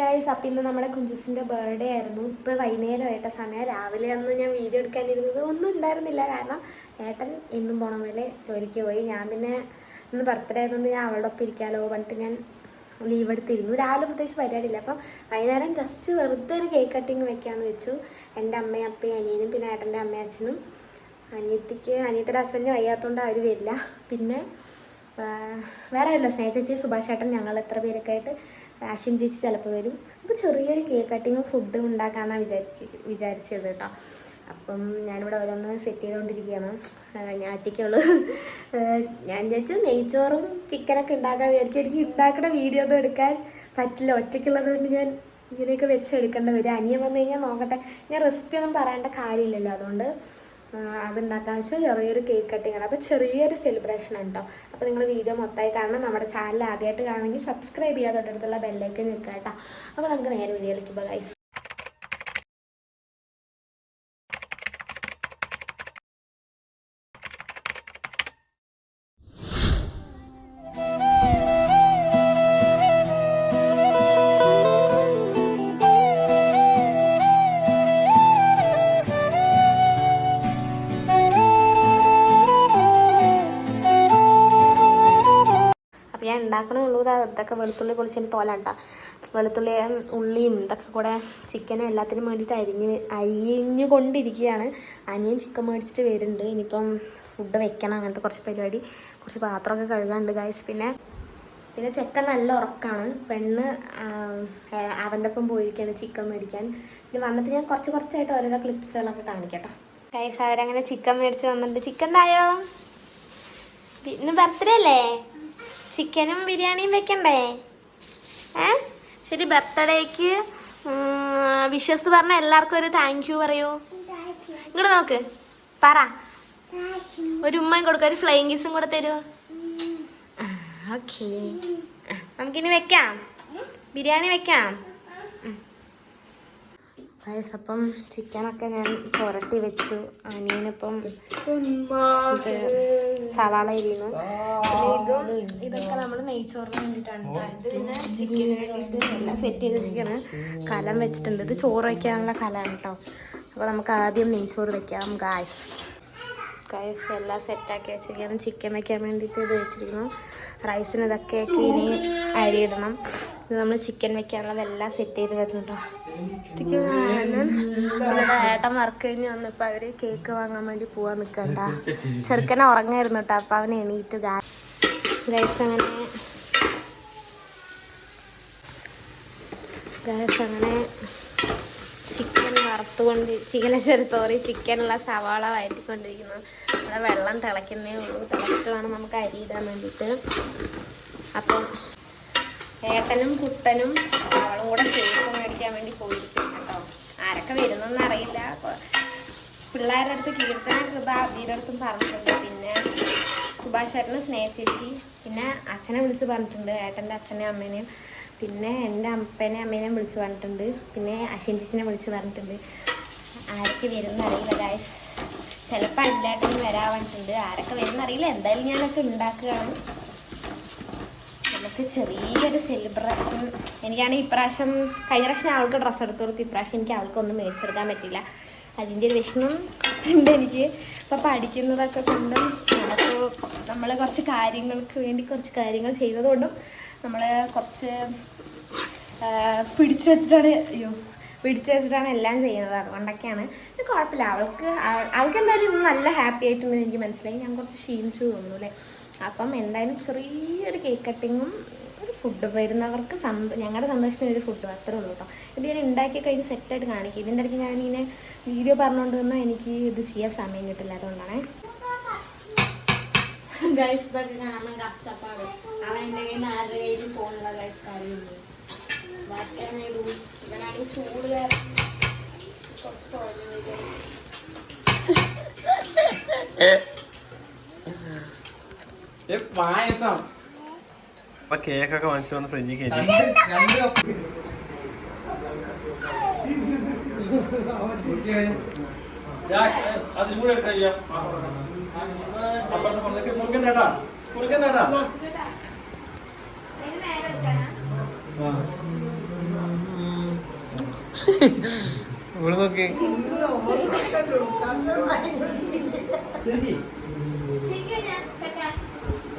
Guys അപ്പം ഇന്ന് നമ്മുടെ കുഞ്ചുസിന്റെ ബർത്ത്ഡേ ആയിരുന്നു. ഇപ്പോൾ വൈകുന്നേരമായിട്ട സമയം. രാവിലെ ഒന്ന് ഞാൻ വീഡിയോ എടുക്കാനിരുന്നത് ഒന്നും ഉണ്ടായിരുന്നില്ല. കാരണം ഏട്ടൻ എന്നും പോണ പോലെ ജോലിക്ക് പോയി. ഞാൻ പിന്നെ ഇന്ന് ബർത്ത്ഡേ ആയതുകൊണ്ട് ഞാൻ അവളുടെ ഒപ്പം ഇരിക്കാമല്ലോ പറഞ്ഞിട്ട് ഞാൻ ലീവ് എടുത്തിരുന്നു. രാവിലെ പ്രത്യേകിച്ച് പരിപാടിയില്ല. അപ്പം വൈകുന്നേരം ജസ്റ്റ് വെറുതെ ഒരു കേക്ക് കട്ടിങ് വെക്കാമെന്ന് വെച്ചു. എന്റെ അമ്മയും അപ്പയും അനിയനും പിന്നെ ഏട്ടന്റെ അമ്മയും അച്ഛനും. അനിയത്തിക്ക് അനിയത്തിയുടെ ഹസ്ബൻഡിന് വയ്യാത്തതുകൊണ്ട് അവർ വരില്ല. പിന്നെ വേറെ അല്ല സ്നേഹ ചേച്ചി സുഭാഷ് ചേട്ടൻ ഞങ്ങൾ എത്ര പേരൊക്കെ ആയിട്ട് ആശിം ചേച്ചി ചിലപ്പോൾ വരും. അപ്പോൾ ചെറിയൊരു കേക്ക് കട്ടിങ്ങും ഫുഡും ഉണ്ടാക്കാമെന്നാണ് വിചാരിക്ക വിചാരിച്ചത് കേട്ടോ അപ്പം ഞാനിവിടെ ഓരോന്ന് സെറ്റ് ചെയ്തുകൊണ്ടിരിക്കുകയാണ് ഞാൻ ഒറ്റയ്ക്കുള്ളൂ. ഞാൻ വിചാരിച്ചു നെയ്ച്ചോറും ചിക്കനൊക്കെ ഉണ്ടാക്കാൻ വിചാരിക്കും. എനിക്ക് ഉണ്ടാക്കുന്ന വീഡിയോ ഒന്നും എടുക്കാൻ പറ്റില്ല. ഒറ്റയ്ക്കുള്ളത് കൊണ്ട് ഞാൻ ഇങ്ങനെയൊക്കെ വെച്ച് എടുക്കേണ്ടി വരും. അനിയൻ വന്നു കഴിഞ്ഞാൽ നോക്കട്ടെ. ഞാൻ റെസിപ്പി ഒന്നും പറയേണ്ട കാര്യമില്ലല്ലോ. അതുകൊണ്ട് അതുണ്ടാക്കാന്ന് വെച്ചാൽ ചെറിയൊരു കേക്ക് കട്ടിങ് ആണ്. അപ്പോൾ ചെറിയൊരു സെലിബ്രേഷൻ ആണ് കേട്ടോ അപ്പോൾ നിങ്ങൾ വീഡിയോ മൊത്തമായി കാണണം. നമ്മുടെ ചാനൽ ആദ്യമായിട്ട് കാണണമെങ്കിൽ സബ്സ്ക്രൈബ് ചെയ്യാതെ തൊട്ടടുത്തുള്ള ബെല്ലേക്ക് നിൽക്കുക കേട്ടോ അപ്പോൾ നമുക്ക് നേരെ വീഡിയോയിലേക്ക് പോകാം. ഇതൊക്കെ വെളുത്തുള്ളി പൊളിച്ചതിന്റെ തോലാണ്ട കേട്ടോ വെളുത്തുള്ളിയും ഉള്ളിയും ഇതൊക്കെ കൂടെ ചിക്കനും എല്ലാത്തിനും വേണ്ടിയിട്ട് അരിഞ്ഞ് അരിഞ്ഞു കൊണ്ടിരിക്കുകയാണ് അനിയൻ ചിക്കൻ മേടിച്ചിട്ട് വരുന്നുണ്ട്. ഇനിയിപ്പം ഫുഡ് വെക്കണം അങ്ങനത്തെ കുറച്ച് പരിപാടി കുറച്ച് പാത്രമൊക്കെ കഴുകാനുണ്ട് ഗായ്സ് പിന്നെ പിന്നെ ചെക്കൻ നല്ല ഉറക്കമാണ് പെണ്ണ് അവന്റെ ഒപ്പം പോയിരിക്കുകയാണ് ചിക്കൻ മേടിക്കാൻ. പിന്നെ വന്നിട്ട് ഞാൻ കുറച്ച് കുറച്ചായിട്ട് ഓരോരോ ക്ലിപ്സുകളൊക്കെ കാണിക്കട്ടോ. ഗൈസ് അവരങ്ങനെ ചിക്കൻ മേടിച്ച് വന്നിട്ടുണ്ട്. ചിക്കൻ തായോ ഇന്ന് ബർത്ത്ഡേ അല്ലേ? ചിക്കനും ബിരിയാണിയും വെക്കണ്ടേ? ഏ? ശരി ബർത്ത്ഡേക്ക് വിഷസ് പറഞ്ഞ എല്ലാവർക്കും ഒരു താങ്ക് യു പറയൂ. ഇങ്ങോട്ട് നോക്ക്. പറ. ഒരു ഉമ്മയും കൊടുക്ക ഒരു ഫ്ലൈങ് കിസും കൂടെ തരുമോ ഓക്കെ നമുക്കിനി വെക്കാം. ബിരിയാണി വെക്കാം. ഗൈസ് അപ്പം ചിക്കനൊക്കെ ഞാൻ പുരട്ടി വെച്ചു. അനിയനിപ്പം സവാള ഇതും ഇതൊക്കെ നമ്മൾ നെയ്ച്ചോറിന് വേണ്ടിയിട്ടാണ് ട്ടോ. ഇത് പിന്നെ ചിക്കന് വേണ്ടിയിട്ട് എല്ലാം സെറ്റ് ചെയ്ത് വെച്ചിരിക്കുകയാണ് കലം വെച്ചിട്ടുണ്ട്. ഇത് ചോറ് വയ്ക്കാനുള്ള കലമാണ് കേട്ടോ അപ്പോൾ നമുക്ക് ആദ്യം നെയ്ച്ചോറ് വെക്കാം ഗായ്സ് ഗായ്സ് എല്ലാം സെറ്റാക്കി വെച്ചിരിക്കുകയാണ്. ചിക്കൻ വയ്ക്കാൻ വേണ്ടിയിട്ട് ഇത് വെച്ചിരിക്കുന്നു. റൈസിന് ഇതൊക്കെ ഇനി അരിയിടണം ഇത് നമ്മൾ ചിക്കൻ വെക്കാനുള്ള വെള്ളം സെറ്റ് ചെയ്ത് വരുന്നുണ്ടോ ഇതൊക്കെ ഇവിടെ ഏട്ടൻ വർക്ക് കഴിഞ്ഞ് വന്നപ്പോൾ അവർ കേക്ക് വാങ്ങാൻ വേണ്ടി പോവാൻ നിൽക്കണ്ട ചെറുക്കനെ ഉറങ്ങായിരുന്നു കേട്ടോ അപ്പോൾ അവൻ എണീറ്റ് ഗാസ് അങ്ങനെ ഗാസ് അങ്ങനെ ചിക്കൻ വറുത്തുകൊണ്ട് ചിക്കൻ ചെറുത്തോറി ചിക്കനുള്ള സവാള വഴറ്റിക്കൊണ്ടിരിക്കുന്നു. നമ്മുടെ വെള്ളം തിളയ്ക്കുന്നേ ഉള്ളൂ. തിളച്ചിട്ട് വേണം നമുക്ക് അരി ഇടാൻ വേണ്ടിയിട്ട്. അപ്പം ഏട്ടനും കുട്ടനും അവളും കൂടെ കേക്ക് മേടിക്കാൻ വേണ്ടി പോയിരിക്കും കേട്ടോ. ആരൊക്കെ വരുന്നെന്ന് അറിയില്ല. പിള്ളേരുടെ അടുത്ത് കീർത്തന കൃപ അവരുടെ അടുത്തും പറഞ്ഞിട്ടുണ്ട്. പിന്നെ സുഭാഷ് ഏട്ടനും സ്നേഹിച്ചേച്ചി ചേച്ചി പിന്നെ അച്ഛനെ വിളിച്ച് പറഞ്ഞിട്ടുണ്ട്. ഏട്ടന്റെ അച്ഛനെയും അമ്മേനെയും. പിന്നെ എന്റെ അപ്പനെയും അമ്മേനെയും വിളിച്ച് പറഞ്ഞിട്ടുണ്ട്. പിന്നെ അശ്വിൻ ചേച്ചിനെ വിളിച്ച് പറഞ്ഞിട്ടുണ്ട്. ആരൊക്കെ വരുമെന്ന് അറിയില്ല ഗായ്സ് ചിലപ്പോൾ അല്ലാട്ടന് വരാൻ പറഞ്ഞിട്ടുണ്ട്. ആരൊക്കെ വരുമെന്ന് അറിയില്ല. എന്തായാലും ഞാനൊക്കെ ഉണ്ടാക്കുകയാണ്. നമുക്ക് ചെറിയൊരു സെലിബ്രേഷൻ എനിക്കാണെങ്കിൽ ഇപ്രാവശ്യം കഴിഞ്ഞ പ്രാവശ്യം അവൾക്ക് ഡ്രസ്സ് എടുത്തു കൊടുത്തു ഇപ്രാവശ്യം എനിക്ക് അവൾക്കൊന്നും മേടിച്ചെടുക്കാൻ പറ്റില്ല അതിന്റെ ഒരു വിഷമം ഉണ്ട് എനിക്ക്. ഇപ്പോൾ പഠിക്കുന്നതൊക്കെ കൊണ്ടും നമുക്ക് നമ്മൾ കുറച്ച് കാര്യങ്ങൾക്ക് വേണ്ടി കുറച്ച് കാര്യങ്ങൾ ചെയ്തതുകൊണ്ടും നമ്മൾ കുറച്ച് പിടിച്ചു വെച്ചിട്ടാണ് അയ്യോ പിടിച്ചു വെച്ചിട്ടാണ് എല്ലാം ചെയ്യുന്നത്. അതുകൊണ്ടൊക്കെയാണ്. പിന്നെ കുഴപ്പമില്ല. അവൾക്ക് അവ- അവൾക്ക് എന്തായാലും നല്ല ഹാപ്പി ആയിട്ടുണ്ട് എനിക്ക് മനസ്സിലായി. ഞാൻ കുറച്ച് ക്ഷീണിച്ചു തോന്നുന്നു അല്ലേ? അപ്പം എന്തായാലും ചെറിയൊരു കേക്ക് കട്ടിങ്ങും ഒരു ഫുഡ് വരുന്നവർക്ക് സന്തോ ഞങ്ങളുടെ സന്തോഷത്തിന് ഒരു ഫുഡ് അത്രേ ഉള്ളൂ കേട്ടോ ഇത് ഞാൻ ഉണ്ടാക്കി കഴിഞ്ഞ് സെറ്റായിട്ട് കാണിക്കും. ഇതിന്റെ ഇടയ്ക്ക് ഞാനിങ്ങനെ വീഡിയോ പറഞ്ഞുകൊണ്ട് വന്നാൽ എനിക്ക് ഇത് ചെയ്യാൻ സമയം കിട്ടില്ല. അതുകൊണ്ടാണ്. ഗൈസ് ഇതൊക്കെ കാരണം കഷ്ടപ്പാട്. അവൻ എന്റെ കയ്യിൽ നിന്ന് ആരുടെ കയ്യിലും ഫോണില്ല ഗൈസ് ഇവനാണെങ്കിൽ ചൂട് കുറച്ച് കുറഞ്ഞു അപ്പൊ കേക്കൊക്കെ വാങ്ങിച്ചു വന്ന് ഫ്രിഡ്ജിൽ കയറ്റി. അതിൽ കൂടെ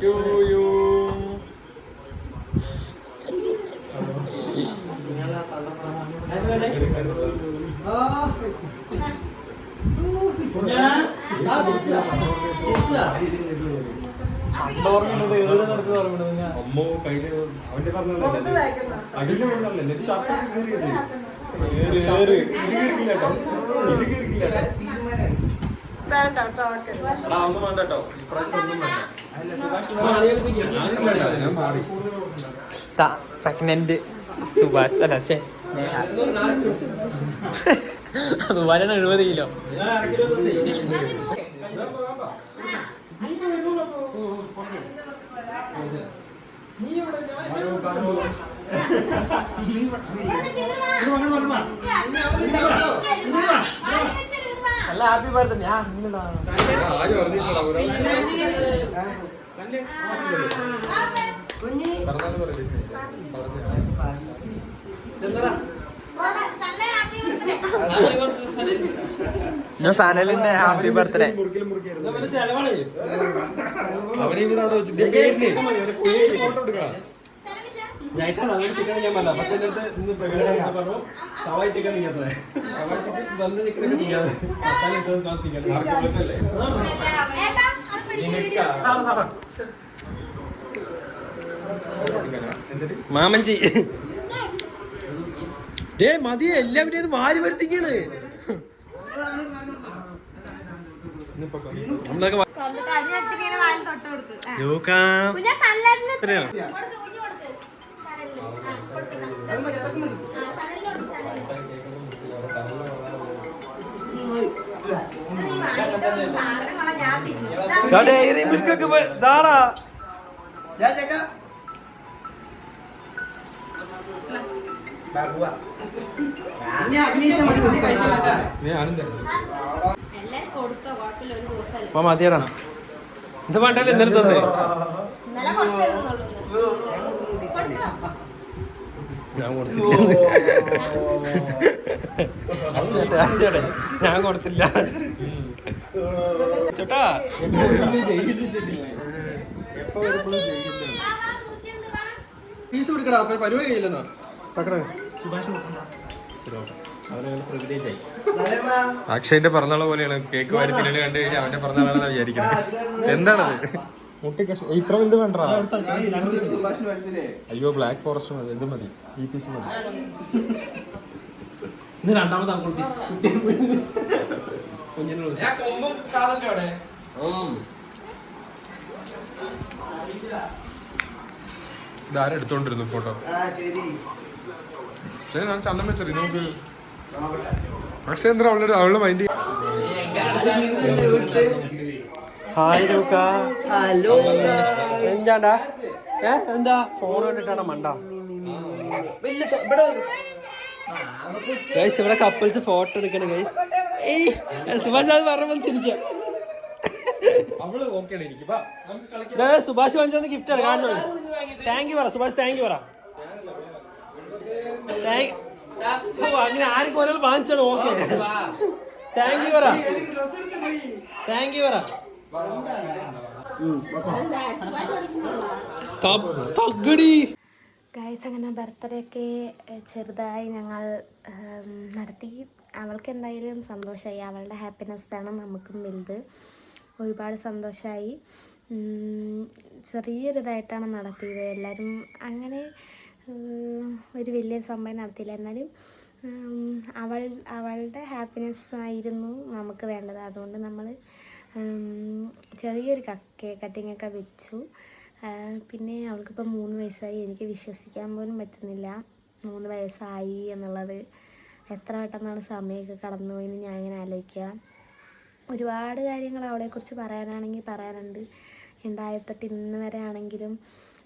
birthday to ഞാൻ? അമ്മോ കയ്യിൽ അവന്റെ പറഞ്ഞത് അടിയിൽ കൊണ്ടല്ലേ എന്നിട്ട് ഷർട്ട് കീറിയത് ഇത് കീറിക്കില്ല കേട്ടോ. ഇത് കീറിക്കില്ല കേട്ടോ. വേണ്ട കേട്ടോ ഇപ്രാവശ്യം ഒന്നും വേണ്ട. പ്രഗ്നന്റ് സുഭാഷ്. അല്ല ശേ സുഭാഷാണ് എഴുപത് കിലോ. അല്ല ഹാപ്പി ബർത്ത്ഡേ ഞാൻ സനലിന്റെ ഹാപ്പി ബർത്ത്ഡേ മുറിക്കലും മുറിക്കരുത് അവരെ കൂടെ അവിടെ വെച്ചിട്ട് ഫോട്ടോ എടുക്കാം നൈറ്റാണ് അങ്ങനെ ചിക്കൻ ഞാൻ പറഞ്ഞ പക്ഷെ എന്റെ അടുത്ത് ഇന്ന് പ്രകടനം പറഞ്ഞു സവായി ചിക്കൻ തിന്നാത്തത്. സവായി ചിക്കൻ വന്ന ചിക്കനൊക്കെ തിന്നാതെ മസാല ഇട്ടത് കാത്ത് തിന്നാതെ. ആർക്കും വിളിക്കല്ലേ എന്നിട്ട് മാമഞ്ചി ഡേ മതിയെ എല്ലാവരും ഇത് വാരി വരുത്തിക്കാണ്. നമ്മളൊക്കെ ഡയറി മിൽക്കൊക്കെ ഇതാടാ ഞാൻ മതിയടാ. ഇത് വേണ്ടല്ലേ ഇന്നലെ തന്നെ ഇന്നലെ കുറച്ചേ തിന്നുള്ളൂ ഇന്ന്. കൊടുത്തോ? ഞാൻ കൊടുത്തില്ല. ഞാൻ കൊടുത്തില്ല. ചേട്ടാ. ഫീസ് കൊടുക്കടാ അപ്പൊ പരിപാടി കഴിയില്ലെന്നാ? അക്ഷയന്റെ പറഞ്ഞാളെ പോലെയാണ് കേക്ക് വാരി തിന്നൽ കണ്ടു കഴിഞ്ഞാൽ അവന്റെ പറഞ്ഞാളാണെന്ന് വിചാരിക്കുന്നത് എന്താണത്? ഇത്ര വലുത് വേണ്ട അയ്യോ ബ്ലാക്ക് ഫോറസ്റ്റ് മതി. ഇത് മതി. ഈ പീസ് മതി. ഇന്ന് രണ്ടാമത്തെ അങ്കിൾ പീസ് ഇതാരും എടുത്തോണ്ടിരുന്നു ഫോട്ടോ ശരി. ഞാൻ ചന്തം വെച്ചറി നമുക്ക് പക്ഷെ എന്താ അവളുടെ അവളുടെ മൈൻഡ് ഹായ് ലൂക്ക. ഹലോ എന്താണ്ടാ ഏ? എന്താ? ഫോൺ കണ്ടിട്ടാണ് മണ്ട? ഗൈസ് ഇവിടെ കപ്പിൾസ് ഫോട്ടോ എടുക്കണം ഗൈസ് സുഭാഷ് അത്. ദേ, സുഭാഷ് വാങ്ങിച്ചത് ഗിഫ്റ്റ് ആണ് കാണുന്നത് താങ്ക് യു പറ സുഭാഷ് താങ്ക് യു പറ. അങ്ങനെ ആരും കൊല്ലം വാങ്ങിച്ചാണ് ഓക്കെ താങ്ക് യു പറ. താങ്ക് യു പറ. ഗൈസ് അങ്ങനെ ബർത്ത്ഡേ ഒക്കെ ചെറുതായി ഞങ്ങൾ നടത്തി. അവൾക്ക് എന്തായാലും സന്തോഷമായി അവളുടെ ഹാപ്പിനെസ്സാണ് നമുക്കും വലുത്. ഒരുപാട് സന്തോഷമായി ചെറിയൊരിതായിട്ടാണ് നടത്തിയത്. എല്ലാവരും അങ്ങനെ ഒരു വലിയ സംഭവം നടത്തിയില്ല. എന്നാലും അവൾ അവളുടെ ഹാപ്പിനെസ് ആയിരുന്നു നമുക്ക് വേണ്ടത്. അതുകൊണ്ട് നമ്മൾ ചെറിയൊരു കക്ക കട്ടിങ് ഒക്കെ വെച്ചു. പിന്നെ അവൾക്കിപ്പോൾ മൂന്ന് വയസ്സായി. എനിക്ക് വിശ്വസിക്കാൻ പോലും പറ്റുന്നില്ല. മൂന്ന് വയസ്സായി എന്നുള്ളത്. എത്ര പെട്ടെന്നാണ് സമയമൊക്കെ കടന്നു പോയെന്ന് ഞാൻ ഇങ്ങനെ ആലോചിക്കുക. ഒരുപാട് കാര്യങ്ങൾ അവളെക്കുറിച്ച് പറയാനാണെങ്കിൽ പറയാനുണ്ട്. ഉണ്ടായത്തൊട്ട് ഇന്ന് വരെ ആണെങ്കിലും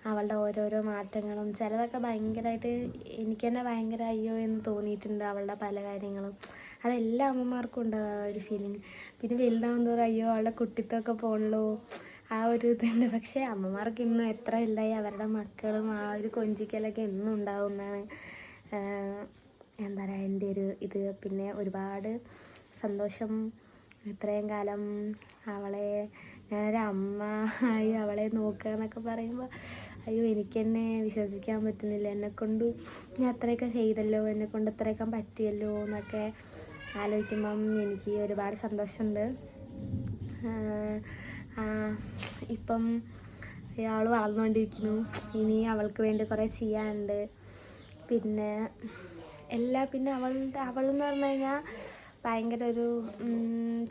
അവളുടെ ഓരോരോ മാറ്റങ്ങളും. ചിലതൊക്കെ ഭയങ്കരമായിട്ട് എനിക്ക് തന്നെ ഭയങ്കര അയ്യോ എന്ന് തോന്നിയിട്ടുണ്ട് അവളുടെ പല കാര്യങ്ങളും. അതെല്ലാ അമ്മമാർക്കും ഉണ്ട് ആ ഒരു ഫീലിംഗ് പിന്നെ വലുതാവും തോറും അയ്യോ അവളുടെ കുട്ടിത്തൊക്കെ പോണല്ലോ. ആ ഒരു ഇതുണ്ട്. പക്ഷേ അമ്മമാർക്ക് ഇന്നും എത്ര ഇല്ലായി അവരുടെ മക്കളും ആ ഒരു കൊഞ്ചിക്കലൊക്കെ എന്നും ഉണ്ടാവും എന്നാണ് എന്താ പറയുക എന്റെ ഒരു ഇത്. പിന്നെ ഒരുപാട് സന്തോഷം. ഇത്രയും കാലം അവളെ ഞാനൊരു അമ്മ ആയി അവളെ നോക്കുക എന്നൊക്കെ പറയുമ്പോൾ അയ്യോ എനിക്ക് എന്നെ വിശ്വസിക്കാൻ പറ്റുന്നില്ല. എന്നെക്കൊണ്ട് ഞാൻ അത്രയൊക്കെ ചെയ്തല്ലോ എന്നെക്കൊണ്ട് അത്രയൊക്കെ പറ്റിയല്ലോ എന്നൊക്കെ ആലോചിക്കുമ്പം എനിക്ക് ഒരുപാട് സന്തോഷമുണ്ട്. ഇപ്പം അയാൾ വളർന്നുകൊണ്ടിരിക്കുന്നു. ഇനി അവൾക്ക് വേണ്ടി കുറേ ചെയ്യാനുണ്ട്. പിന്നെ എല്ലാ പിന്നെ അവളുടെ അവളെന്ന് പറഞ്ഞു കഴിഞ്ഞാൽ ഭയങ്കര ഒരു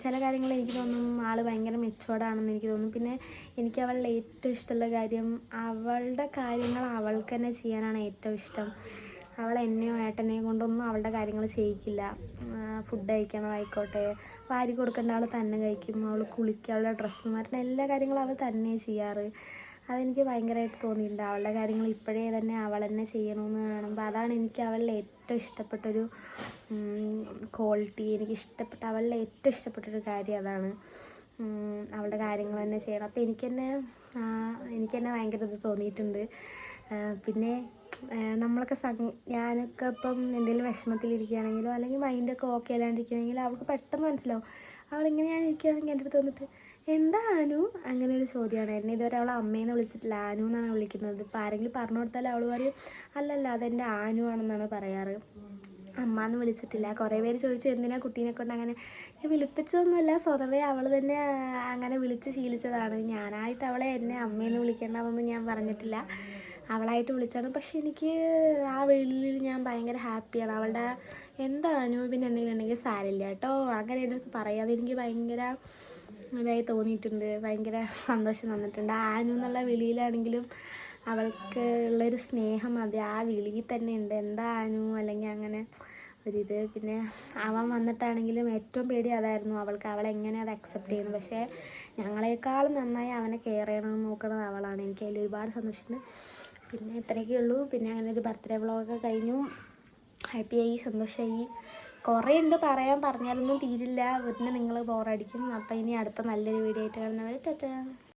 ചില കാര്യങ്ങൾ എനിക്ക് തോന്നും ആൾ ഭയങ്കര മെച്ചോർഡാണെന്ന് എനിക്ക് തോന്നും. പിന്നെ എനിക്ക് അവളുടെ ഏറ്റവും ഇഷ്ടമുള്ള കാര്യം അവളുടെ കാര്യങ്ങൾ അവൾക്ക് തന്നെ ചെയ്യാനാണ് ഏറ്റവും ഇഷ്ടം. അവൾ എന്നെയോ ഏട്ടനെയോ കൊണ്ടൊന്നും അവളുടെ കാര്യങ്ങൾ ചെയ്യിക്കില്ല. ഫുഡ് കഴിക്കണമായിക്കോട്ടെ വാരി കൊടുക്കേണ്ട ആൾ തന്നെ കഴിക്കും. അവൾ കുളിക്കുക അവളുടെ ഡ്രസ്സ് മാറ്റുന്ന എല്ലാ കാര്യങ്ങളും അവൾ തന്നെ ചെയ്യാറ്. അതെനിക്ക് ഭയങ്കരമായിട്ട് തോന്നിയിട്ടുണ്ട്. അവളുടെ കാര്യങ്ങൾ ഇപ്പോഴേ തന്നെ അവൾ തന്നെ ചെയ്യണമെന്ന് കാണുമ്പോൾ അതാണ് എനിക്ക് അവളിൽ ഏറ്റവും ഇഷ്ടപ്പെട്ടൊരു ക്വാളിറ്റി എനിക്ക് ഇഷ്ടപ്പെട്ട അവളിൽ ഏറ്റവും ഇഷ്ടപ്പെട്ടൊരു കാര്യം അതാണ്. അവളുടെ കാര്യങ്ങൾ തന്നെ ചെയ്യണം. അപ്പോൾ എനിക്ക് തന്നെ എനിക്ക് തന്നെ ഭയങ്കര ഇത് തോന്നിയിട്ടുണ്ട്. പിന്നെ നമ്മളൊക്കെ സ ഞാനൊക്കെ ഇപ്പം എന്തെങ്കിലും വിഷമത്തിലിരിക്കുകയാണെങ്കിലോ അല്ലെങ്കിൽ മൈൻഡൊക്കെ ഓക്കെ അല്ലാണ്ടിരിക്കുകയാണെങ്കിലോ അവൾക്ക് പെട്ടെന്ന് മനസ്സിലാവും. അവളിങ്ങനെ ഞാൻ ഇരിക്കുകയാണെങ്കിൽ എന്റെ അടുത്ത് വന്നിട്ട് എന്താ ആനു അങ്ങനെ ഒരു ചോദ്യമാണ് എന്നെ ഇതുവരെ അവളെ അമ്മേനെ വിളിച്ചിട്ടില്ല. ആനു എന്നാണ് വിളിക്കുന്നത്. ഇപ്പം ആരെങ്കിലും പറഞ്ഞു കൊടുത്താൽ അവൾ പറയും അല്ലല്ല അതെന്റെ ആനു ആണെന്നാണ് പറയാറ്. അമ്മ എന്ന് വിളിച്ചിട്ടില്ല. കുറേ പേര് ചോദിച്ചു എന്തിനാ കുട്ടീനെ കൊണ്ട് അങ്ങനെ വിളിപ്പിച്ചതൊന്നുമല്ല. സ്വതവേ അവൾ തന്നെ അങ്ങനെ വിളിച്ച് ശീലിച്ചതാണ്. ഞാനായിട്ട് അവളെ എന്നെ അമ്മയെന്ന് വിളിക്കേണ്ടതൊന്നും ഞാൻ പറഞ്ഞിട്ടില്ല. അവളായിട്ട് വിളിച്ചാണ്. പക്ഷെ എനിക്ക് ആ വെളിയിൽ ഞാൻ ഭയങ്കര ഹാപ്പിയാണ്. അവളുടെ എന്താ അനുഭവം പിന്നെ എന്തെങ്കിലും ഉണ്ടെങ്കിൽ സാരില്ല കേട്ടോ. അങ്ങനെ എന്റെ അടുത്ത് പറയാതെ എനിക്ക് ഭയങ്കര ഇതായി തോന്നിയിട്ടുണ്ട്. ഭയങ്കര സന്തോഷം തന്നിട്ടുണ്ട്. ആനു എന്നുള്ള വിളിയിലാണെങ്കിലും അവൾക്ക് ഉള്ളൊരു സ്നേഹം അത് ആ വിളിയിൽ തന്നെ ഉണ്ട്. എന്താ ആനു അല്ലെങ്കിൽ അങ്ങനെ ഒരിത് പിന്നെ അവൻ വന്നിട്ടാണെങ്കിലും ഏറ്റവും പേടി അതായിരുന്നു. അവൾക്ക് അവൾ എങ്ങനെ അത് അക്സെപ്റ്റ് ചെയ്യുന്നു. പക്ഷേ ഞങ്ങളെക്കാളും നന്നായി അവനെ കെയർ ചെയ്യണമെന്ന് നോക്കുന്നത് അവളാണ്. എനിക്ക് അതിൽ ഒരുപാട് സന്തോഷമുണ്ട്. പിന്നെ ഇത്രയൊക്കെ ഉള്ളൂ. പിന്നെ അങ്ങനെ ഒരു ബർത്ത്ഡേ വ്ളോഗൊക്കെ കഴിഞ്ഞു. ഹാപ്പിയായി സന്തോഷമായി കുറേ ഉണ്ട് പറയാൻ പറഞ്ഞാലൊന്നും തീരില്ല. പിന്നെ നിങ്ങൾ ബോറടിക്കും അപ്പം ഇനി അടുത്ത നല്ലൊരു വീഡിയോ ആയിട്ട് കാണുന്നവരെ ടാറ്റാ